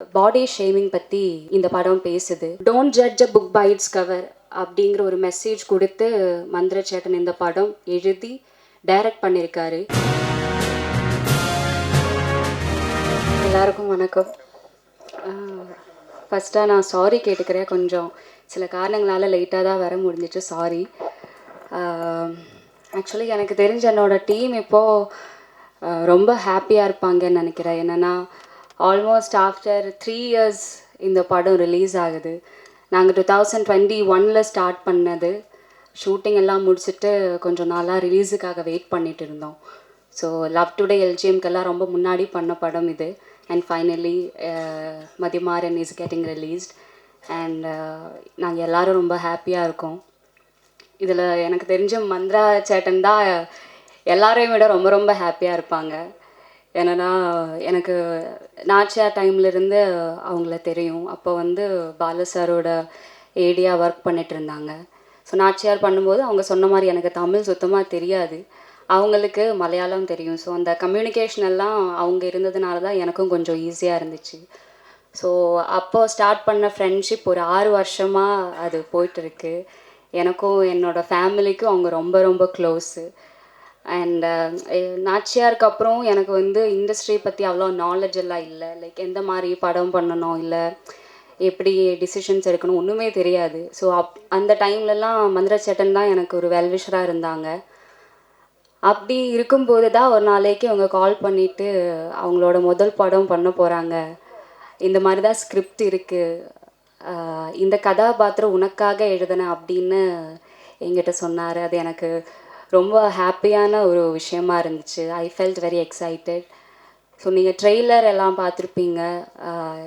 Body shaming பற்றி இந்த படம் பேசுது. Don't judge a book by its cover அப்படிங்கிற ஒரு மெசேஜ் கொடுத்து மந்திரச்சேட்டன் இந்த படம் எழுதி டைரக்ட் பண்ணியிருக்காரு எல்லாருக்கும் வணக்கம். ஃபஸ்ட்டாக நான் சாரி கேட்டுக்கிறேன். கொஞ்சம் சில காரணங்களால் லேட்டாக தான் வர முடிஞ்சிச்சு. சாரி ஆக்சுவலி எனக்கு தெரிஞ்ச என்னோடய டீம் இப்போது ரொம்ப ஹாப்பியாக இருப்பாங்கன்னு நினைக்கிறேன். என்னென்னா ஆல்மோஸ்ட் ஆஃப்டர் த்ரீ இயர்ஸ் இந்த படம் ரிலீஸ் ஆகுது நாங்கள் டூ தௌசண்ட் டுவெண்ட்டி ஒனில் ஸ்டார்ட் பண்ணது. ஷூட்டிங் எல்லாம் முடிச்சுட்டு கொஞ்சம் நாளாக ரிலீஸுக்காக வெயிட் பண்ணிட்டு இருந்தோம். ஸோ லவ் டுடே எல்ஜிஎம்கெல்லாம் ரொம்ப முன்னாடி பண்ண படம் இது. And finally Mathimaran is getting released and நாங்கள் எல்லோரும் ரொம்ப ஹாப்பியாக இருக்கோம். இதில் எனக்கு தெரிஞ்ச மந்த்ரா சேட்டன் தான் எல்லாரையும் விட ரொம்ப ரொம்ப ஹாப்பியாக இருப்பாங்க. என்னன்னா எனக்கு நாச்சியார் டைம்லேருந்து அவங்கள தெரியும். அப்போ வந்து பால சாரோட ஏடியாக ஒர்க் பண்ணிட்டு இருந்தாங்க ஸோ நாச்சியார் பண்ணும்போது அவங்க சொன்ன மாதிரி எனக்கு தமிழ் சுத்தமாக தெரியாது. அவங்களுக்கு மலையாளம் தெரியும். ஸோ அந்த கம்யூனிகேஷன் எல்லாம் அவங்க இருந்ததுனால தான் எனக்கும் கொஞ்சம் ஈஸியாக இருந்துச்சு. ஸோ அப்போ ஸ்டார்ட் பண்ண ஃப்ரெண்ட்ஷிப் ஒரு ஆறு வருஷமாக அது போயிட்டுருக்கு எனக்கும் என்னோடய ஃபேமிலிக்கும் அவங்க ரொம்ப ரொம்ப க்ளோஸு அண்ட் uh, நாச்சியாருக்கு அப்புறம் எனக்கு வந்து இண்டஸ்ட்ரி பற்றி அவ்வளோ நாலேஜ் எல்லாம் இல்லை. லைக் எந்த மாதிரி படம் பண்ணணும் இல்லை எப்படி டிசிஷன்ஸ் எடுக்கணும் ஒன்றுமே தெரியாது. ஸோ அப் அந்த டைம்லலாம் மந்திரச்சேட்டன் தான் எனக்கு ஒரு வெல்விஷராக இருந்தாங்க. அப்படி இருக்கும்போது தான் ஒரு நாளைக்கு அவங்க கால் பண்ணிவிட்டு அவங்களோட முதல் படம் பண்ண போகிறாங்க இந்த மாதிரி தான் ஸ்கிரிப்ட் இருக்குது இந்த கதாபாத்திரம் உனக்காக எழுதினேன் அப்படின்னு என்கிட்ட சொன்னார். அது எனக்கு ரொம்ப ஹாப்பியான ஒரு விஷயமா இருந்துச்சு. I felt very excited so நீங்கள் ட்ரெய்லர் எல்லாம் பார்த்துருப்பீங்க.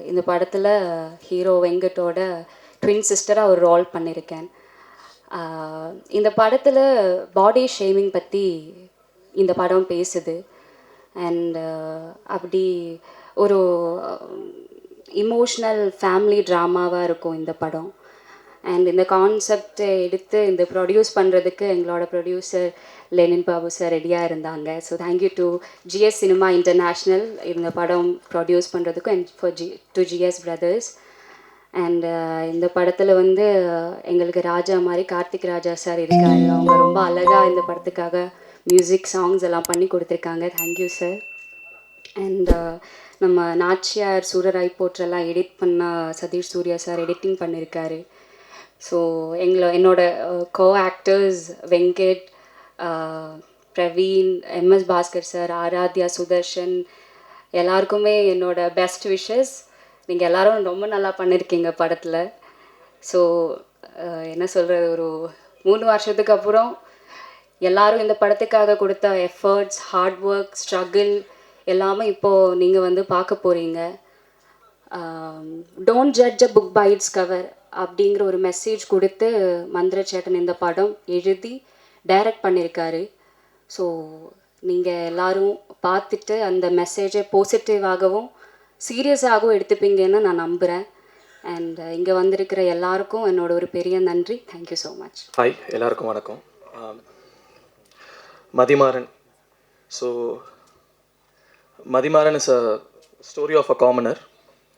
இந்த படத்தில் ஹீரோ வெங்கட்டோட ட்வின் சிஸ்டராக ஒரு ரோல் பண்ணியிருக்கேன் இந்த படத்தில் பாடி ஷேமிங் பற்றி இந்த படம் பேசுது. அண்ட் அப்படி ஒரு இமோஷ்னல் ஃபேமிலி ட்ராமாவாக இருக்கும் இந்த படம். அண்ட் இந்த கான்செப்டை எடுத்து இந்த ப்ரொடியூஸ் பண்ணுறதுக்கு எங்களோட ப்ரொடியூசர் லெனின் பாபு சார் ரெடியாக இருந்தாங்க. So thank you to GS Cinema International இந்த படம் ப்ரொடியூஸ் பண்ணுறதுக்கும் and for G to GS Brothers and இந்த படத்தில் வந்து எங்களுக்கு ராஜா மாதிரி கார்த்திக் ராஜா சார் இருக்காரு. அவங்க ரொம்ப அழகாக இந்த படத்துக்காக மியூசிக் சாங்ஸ் எல்லாம் பண்ணி கொடுத்துருக்காங்க. தேங்க்யூ சார் அண்ட் நம்ம நாச்சியார் சூரராய் போற்றெல்லாம் எடிட் பண்ண சதீஷ் சூர்யா சார் எடிட்டிங் பண்ணியிருக்காரு ஸோ எங்களை என்னோட co actors Venkat Praveen MS Bhaskar sir Aaradhya Sudarshan எல்லாருக்குமே என்னோட பெஸ்ட் விஷஸ் நீங்கள் எல்லோரும் ரொம்ப நல்லா பண்ணியிருக்கீங்க படத்தில். ஸோ என்ன சொல்கிறது ஒரு மூணு வருஷத்துக்கு அப்புறம் எல்லாரும் இந்த படத்துக்காக கொடுத்த எஃபர்ட்ஸ் ஹார்ட் ஒர்க் ஸ்ட்ரகிள் எல்லாமே இப்போது நீங்கள் வந்து பார்க்க போகிறீங்க don't judge a book by its cover அப்படிங்கிற ஒரு மெசேஜ் கொடுத்து மந்திரச்சேட்டன் இந்த படம் எழுதி டைரக்ட் பண்ணியிருக்காரு ஸோ நீங்கள் எல்லாரும் பார்த்துட்டு அந்த மெசேஜை பாசிட்டிவாகவும் சீரியஸாகவும் எடுத்துப்பீங்கன்னு நான் நம்புகிறேன் அண்ட் இங்கே வந்திருக்கிற எல்லாருக்கும் என்னோட ஒரு பெரிய நன்றி. தேங்க்யூ ஸோ மச் ஹாய் எல்லாருக்கும் வணக்கம். Mathimaran. So Mathimaran is a story of a commoner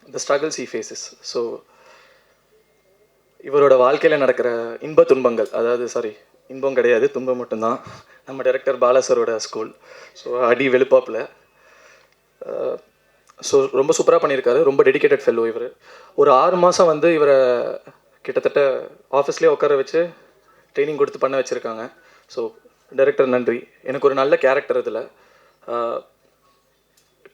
the struggles he faces so இவரோட வாழ்க்கையில் நடக்கிற இன்ப துன்பங்கள் அதாவது சாரி இன்பம் கிடையாது துன்பம் மட்டும்தான். நம்ம டைரக்டர் பாலாசரோட ஸ்கூல் ஸோ அடி வெளுப்பாப்பில். ஸோ ரொம்ப சூப்பராக பண்ணியிருக்காரு. ரொம்ப டெடிக்கேட்டட் ஃபெல்லோ இவர். ஒரு ஆறு மாதம் வந்து இவரை கிட்டத்தட்ட ஆஃபீஸ்லேயே உட்கார வச்சு ட்ரைனிங் கொடுத்து பண்ண வச்சுருக்காங்க. ஸோ டைரக்டர் நன்றி. எனக்கு ஒரு நல்ல கேரக்டர் இதில்.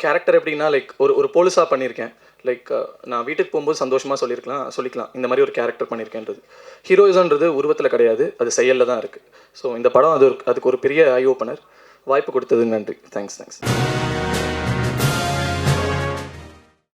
கேரக்டர் எப்படின்னா லைக் ஒரு ஒரு போலீஸாக பண்ணியிருக்கேன். லைக் uh, நான் வீட்டுக்கு போகும்போது சந்தோஷமாக சொல்லியிருக்கலாம் சொல்லிக்கலாம். இந்த மாதிரி ஒரு கேரக்டர் பண்ணியிருக்கேன்றது. ஹீரோயிசம்ன்றது உருவத்தில் கிடையாது. அது செயலில் தான் இருக்குது ஸோ இந்த படம் அது ஒரு அதுக்கு ஒரு பெரிய ஐ ஓப்பனர் வாய்ப்பு கொடுத்தது நன்றி. Thanks thanks